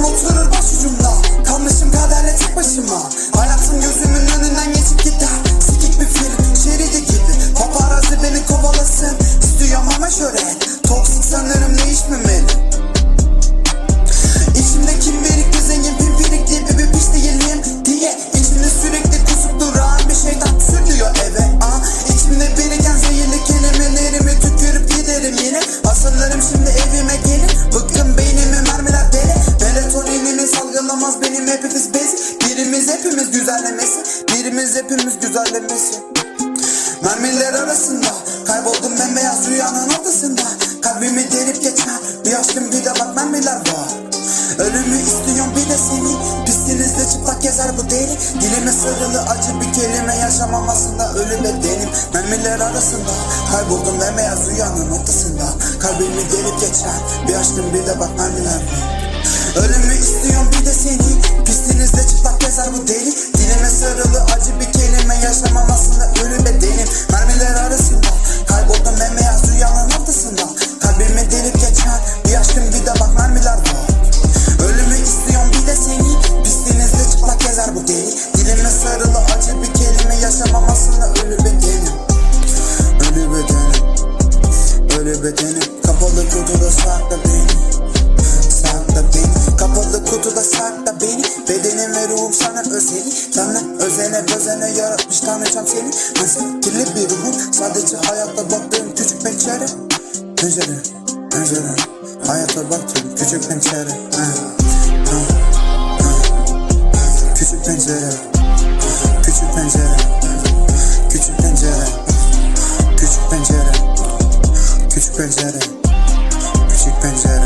Aklım benim hepimiz bez Birimiz hepimiz güzellemesi Birimiz hepimiz güzellemesi. Mermiler arasında Kayboldum bembeyaz rüyanın ortasında. Kalbimi delip geçen Bir aşkım bir de bak mermiler var. Ölümü istiyorum bir de seni Pistinizde çıplak gezer bu deli Dilime sarılı acı bir kelime Yaşamam aslında ölü bedenim Mermiler arasında Kayboldum bembeyaz rüyanın ortasında. Kalbimi delip geçen Bir aşkım bir de bak mermiler var deli Dilime sarılı acı bir kelime Yaşamam aslında ölü bedenim Mermiler arasında Kayboldum bembeyaz rüyanın ortasında. Kalbimi delip geçen Bir aşkım bir de bak mermiler var. Ölümü istiyorum bir de seni. Pistinizde çıplak gezer bu deli. Dilime sarılı acı bir kelime Yaşamam aslında ölü bedenim Ölü bedenim Ölü bedenim Kapalı kutuda sakla Bedenim ve ruhum sana özeli. Tanrı özene özene yaratmış. Tanrıcam seni. Sen kirli bir ruhum. Sadece hayatta baktığım küçük pencere Pencere Pencere. Hayata baktığım küçük pencere ha, ha, ha. Küçük pencere. Küçük pencere Küçük pencere. Küçük pencere Küçük pencere